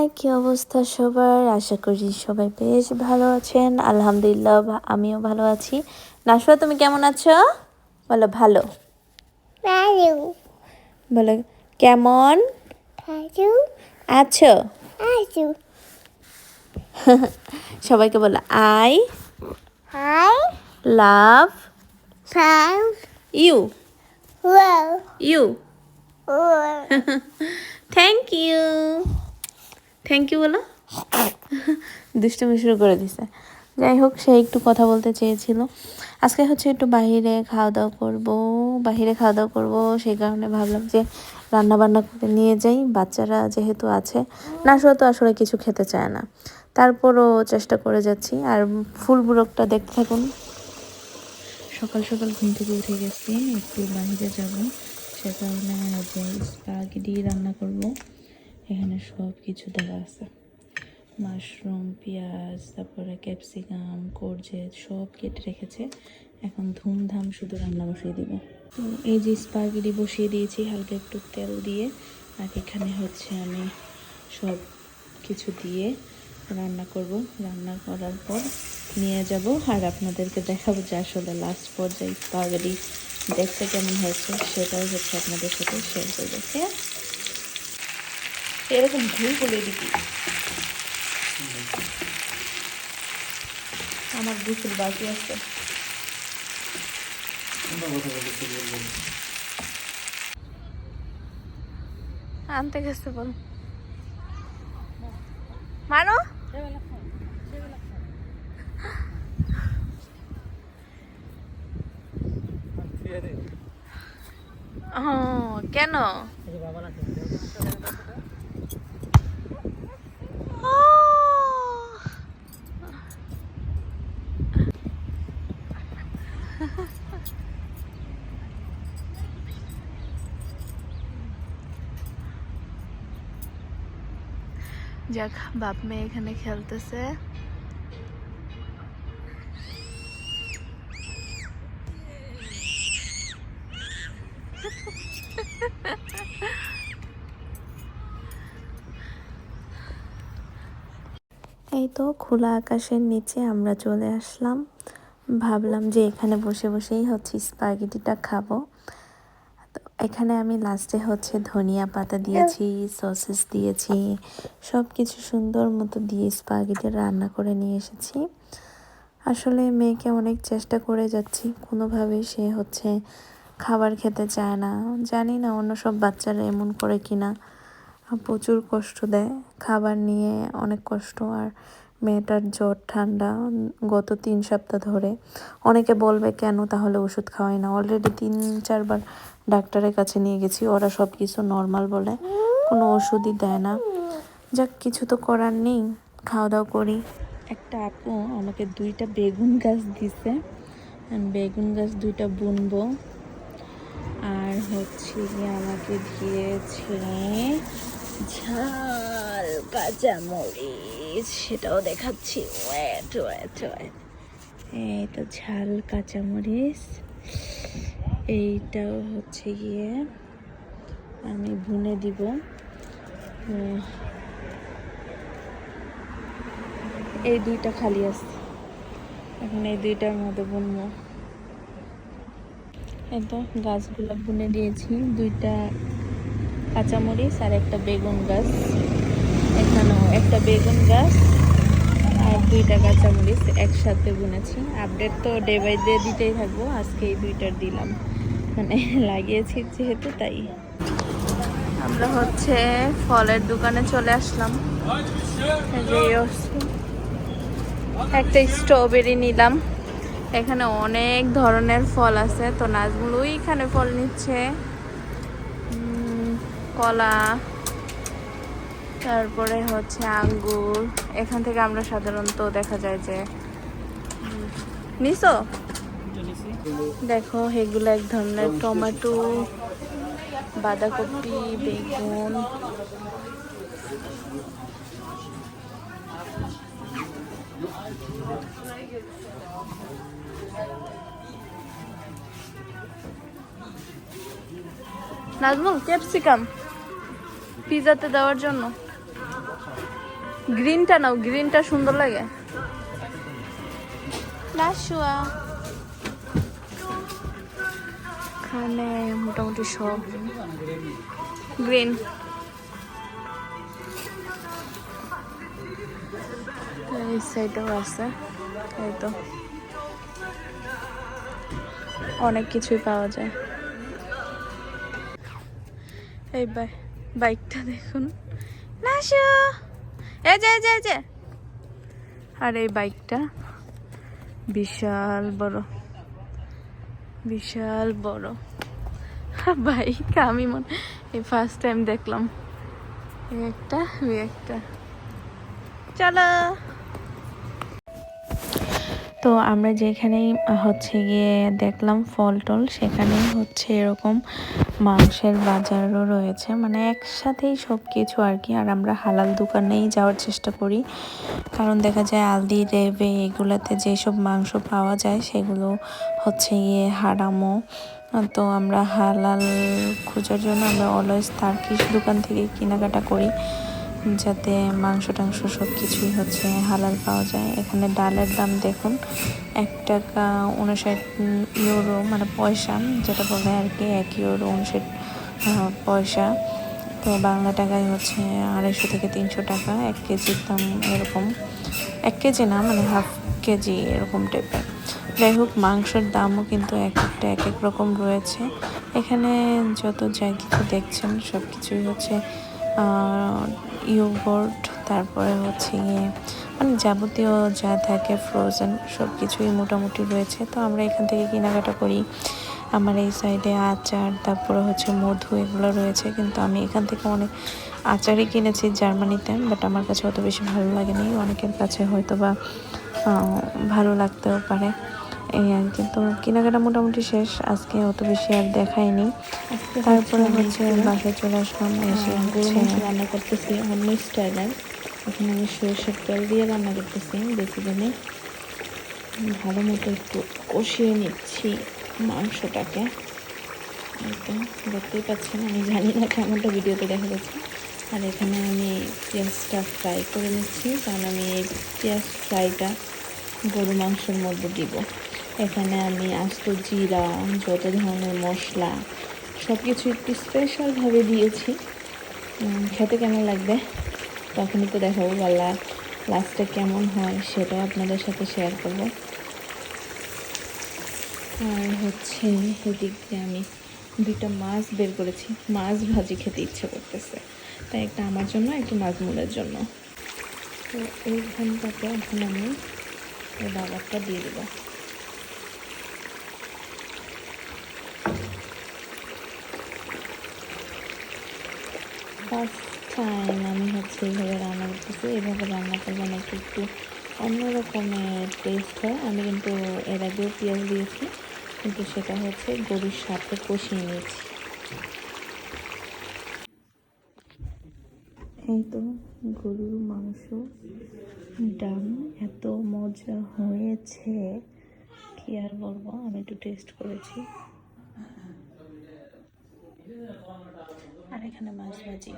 High কি অবস্থা সবার আশা করি সবাই বেশ ভালো আছেন আলহামদুলিল্লাহ আমিও ভালো আছি নাসুয়া তুমি কেমন আছো বলো ভালো. বলো কেমন. আছো. সবাইকে বলো I. Love Sam. You. You. Thank you thank you বলো দুষ্টুমি শুরু করে দিছে। যাই হোক সে একটু কথা বলতে চেয়েছিল। আজকে হচ্ছে একটু বাইরে খাওয়া দাওয়া করব বাইরে খাওয়া দাওয়া করব সেই কারণে ভাবলাম যে রান্না বান্না করে নিয়ে যাই। বাচ্চারা যেহেতু আছে না তো আসলে কিছু খেতে চায় না। তারপরও চেষ্টা করে যাচ্ছি। আর ফুল বুড়কটা দেখতে থাকুন। সকাল সকাল ঘুম থেকে উঠে গেছি একটু বাইরে যাব। সে কারণে যে স্পাগেটি রান্না করব। এখানে সব কিছু দেওয়া আছে। মাশরুম, পেঁয়াজ, তারপরে ক্যাপসিকাম, কোরজেট সব কেটে রেখেছে। এখন ধুমধাম শুধু রান্না বসিয়ে দিব। তো এই যে স্পাগেটি বসিয়ে দিয়েছি, হালকা একটু তেল দিয়ে। আর এখানে হচ্ছে আমি সব কিছু দিয়ে রান্না করব। রান্না করার পর নিয়ে যাব আর আপনাদেরকে দেখাবো যে আসলে লাস্ট পর্যায়ে স্পাগেটি দেখতে কেমন হয়েছে, সেটাও হচ্ছে আপনাদের সাথে শেয়ার করব? এরকম ভুল বলে দিবি। আমার গোসল বাকি আছে। আনতে গেছে বল। মানো কেন? যাক বাপ মেয়ে এখানে খেলতেছে। এই তো খোলা আকাশের নিচে আমরা চলে আসলাম। ভাবলাম যে এখানে বসে বসেই হচ্ছে স্পাগেটিটা খাব। তো এখানে আমি লাস্টে হচ্ছে ধনিয়া পাতা দিয়েছি সসেস দিয়েছি সব কিছু সুন্দর মতো দিয়ে স্পাগেটি রান্না করে নিয়ে এসেছি। আসলে মেয়েকে অনেক চেষ্টা করে যাচ্ছি কোনোভাবে সে হচ্ছে খাবার খেতে চায় না। জানি না অন্য সব বাচ্চারা এমন করে কিনা। প্রচুর কষ্ট দেয়, খাবার নিয়ে অনেক কষ্ট। আর মেয়েটার জ্বর, ঠান্ডা গত তিন সপ্তাহ ধরে। অনেকে বলবে, কেন? তাহলে ওষুধ খাওয়াই না। অলরেডি তিন, চারবার ডাক্তারের কাছে নিয়ে গেছি। ওরা সব কিছু নর্মাল বলে, কোনো ওষুধই দেয় না। যাক, কিছু তো করার নেই। খাওয়া দাওয়া করি। একটা আপু আমাকে দুইটা বেগুন গাছ দিছে। বেগুন গাছ দুইটা বুনবো। আর হচ্ছে গিয়ে আমাকে দিয়েছে ঝাল কাঁচা সেটাও দেখাচ্ছি। ওয়েট ওয়েট ওয়েট এই তো ঝাল কাঁচা মরিচ এইটাও হচ্ছে গিয়ে আমি ভুনে দিব। এই দুইটা খালি আছে। এখন এই দুইটার মধ্যে বুনবো। এই তো গাছগুলো বুনে দিয়েছি। দুইটা কাঁচামরিচ আর একটা বেগুন গাছ। এখানেও একটা বেগুন গাছ আর দুইটা কাঁচামরিচ একসাথে বুনেছি। আপডেট তো ডে বাই ডে দিতেই থাকব আজকে এই দুইটার দিলাম। মানে লাগিয়েছি যেহেতু, তাই। আমরা হচ্ছে ফলের দোকানে চলে আসলাম। একটা স্ট্রবেরি নিলাম। এখানে অনেক ধরনের ফল আছে। তো নাজমুল ওইখানে ফল নিচ্ছে। কলা তারপরে হচ্ছে আঙ্গুর। এখান থেকে আমরা সাধারণত দেখা যায় যে নিছো? দেখো, এগুলো এক ধরনের টমেটো, বাঁধাকপি, বেগুন। নাজমুল, ক্যাপসিকাম পিজাতে দেওয়ার জন্য। গ্রিনটা নাও গ্রিনটা সুন্দর লাগে। এখানে মোটামুটি সব গ্রিন এই সাইডেও আছে এই তো। অনেক কিছুই পাওয়া যায়। এই বাই বাইকটা দেখুন। লাশু যে যে আর এই বাইকটা বিশাল বড়। বিশাল বড়। বাইক, আমি মনে এই ফার্স্ট টাইম দেখলাম। একটা একটা। চলো। তো আমরা যেখানেই হচ্ছে গিয়ে দেখলাম ফল টল, সেখানেই হচ্ছে এরকম মাংসের বাজারও রয়েছে। মানে একসাথেই সব কিছু আর কি। আর আমরা হালাল দোকানেই যাওয়ার চেষ্টা করি। কারণ দেখা যায় আলদি, রেবে এগুলাতে যেসব মাংস পাওয়া যায়, সেগুলো হচ্ছে গিয়ে হারামো। তো আমরা হালাল খোঁজার জন্য আমরা অলওয়েজ তার্কিশ দোকান থেকে কেনাকাটা করি। যাতে মাংস টাংস সব কিছুই হচ্ছে হালাল পাওয়া যায়। এখানে ডালের দাম দেখুন, এক টাকা উনষাট ইউরো মানে পয়সা, যেটা বলে আর কি, এক ইউরো উনষাট পয়সা। তো বাংলা টাকায় হচ্ছে আড়াইশো থেকে তিনশো টাকা, এক কেজির দাম এরকম। এক কেজি না মানে হাফ কেজি এরকম টাইপের। যাই হোক, মাংসের দামও কিন্তু এক একটা এক এক রকম রয়েছে। এখানে যত যা কিছু দেখছেন সব কিছুই হচ্ছে ইয়োগর্ট তারপরে হচ্ছে গিয়ে মানে যাবতীয় যা থাকে ফ্রোজেন সব কিছুই মোটামুটি রয়েছে। তো আমরা এখান থেকে কেনাকাটা করি। আমার এই সাইডে আচার, তারপরে হচ্ছে মধু এগুলো রয়েছে। কিন্তু আমি এখান থেকে অনেক আচারই কিনেছি জার্মানিতে বাট আমার কাছে অত বেশি ভালো লাগেনি। অনেকের কাছে হয়তো বা ভালো লাগতেও পারে। এই আর কি তো কেনাকাটা মোটামুটি শেষ। আজকে অত বেশি আর দেখায়নি তারপরে হচ্ছে বাসায় চলে আসলাম এসে হচ্ছে মাংস রান্না করতেছি। অন্য স্টাইলের এখানে আমি সরষের তেল দিয়ে রান্না করতেছি বেশি দিনে ভালো মতো একটু কষিয়ে নিচ্ছি মাংসটাকে। দেখতেই পাচ্ছেন আমি জানি না কেমনটা ভিডিওতে দেখা যাচ্ছে। আর এখানে আমি পেঁয়াজটা ফ্রাই করে নিচ্ছি কারণ আমি এই পেঁয়াজ ফ্রাইটা গরু মাংসের মধ্যে দিব। এখানে আমি আস্ত জিরা, যত ধরনের মশলা সব কিছু একটু স্পেশালভাবে দিয়েছি। খেতে কেমন লাগবে? তখনই তো দেখাবো বা লাস্টে কেমন হয়, সেটাও আপনাদের সাথে শেয়ার করব। আর হচ্ছে এদিক দিয়ে আমি দুইটা মাছ বের করেছি। মাছ ভাজি খেতে ইচ্ছে করতেছে। তাই একটা আমার জন্য, একটা নাজমুলের জন্য। তো এইখানটাতে এখন আমি এই বাবারটা দিয়ে দেবো। ফার্স্ট টাইম আমি হচ্ছে এইভাবে রান্না করতেছি। এইভাবে রান্না করলে নাকি একটু অন্য রকমের টেস্ট হয়। আমি কিন্তু এর আগেও পেঁয়াজ দিয়েছি, কিন্তু সেটা হচ্ছে গরুর সাথে কষিয়ে নিয়েছি। এই তো গরুর মাংস ডান। এত মজা হয়েছে, কি আর বলব? আমি একটু টেস্ট করেছি। আর এখানে মাছ ভাজি